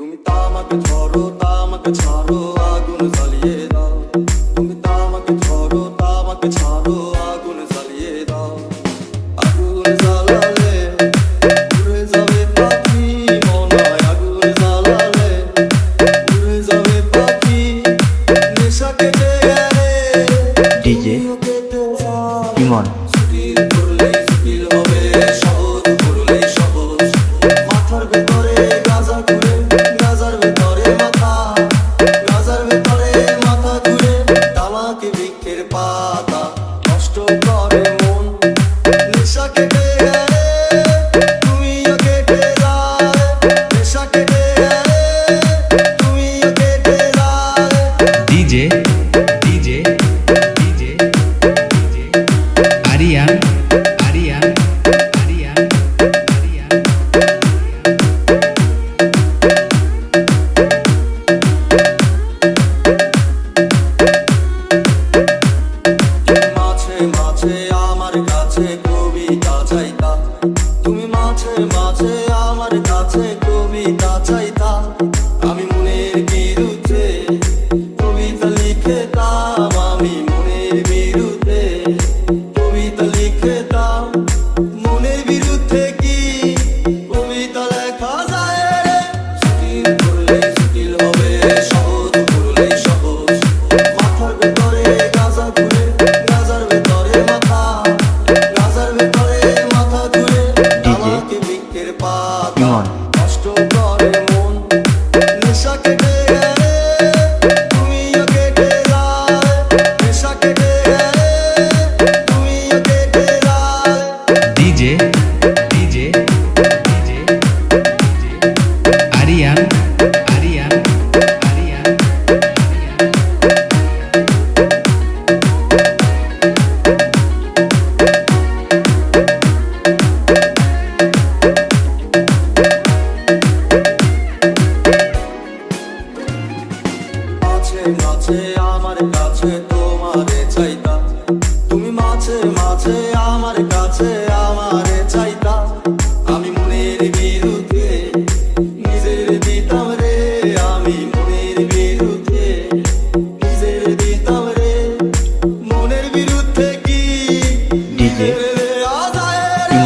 তুমি তামাকে ধরো তামাকে ছাড়ো আগুন জ্বালিয়ে নষ্ট করে।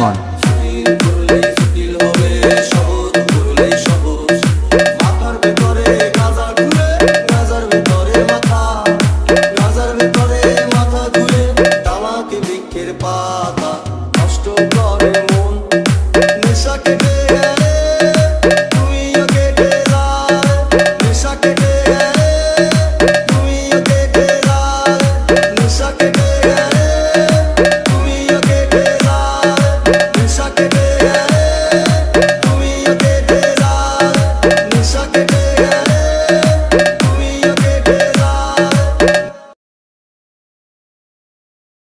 on.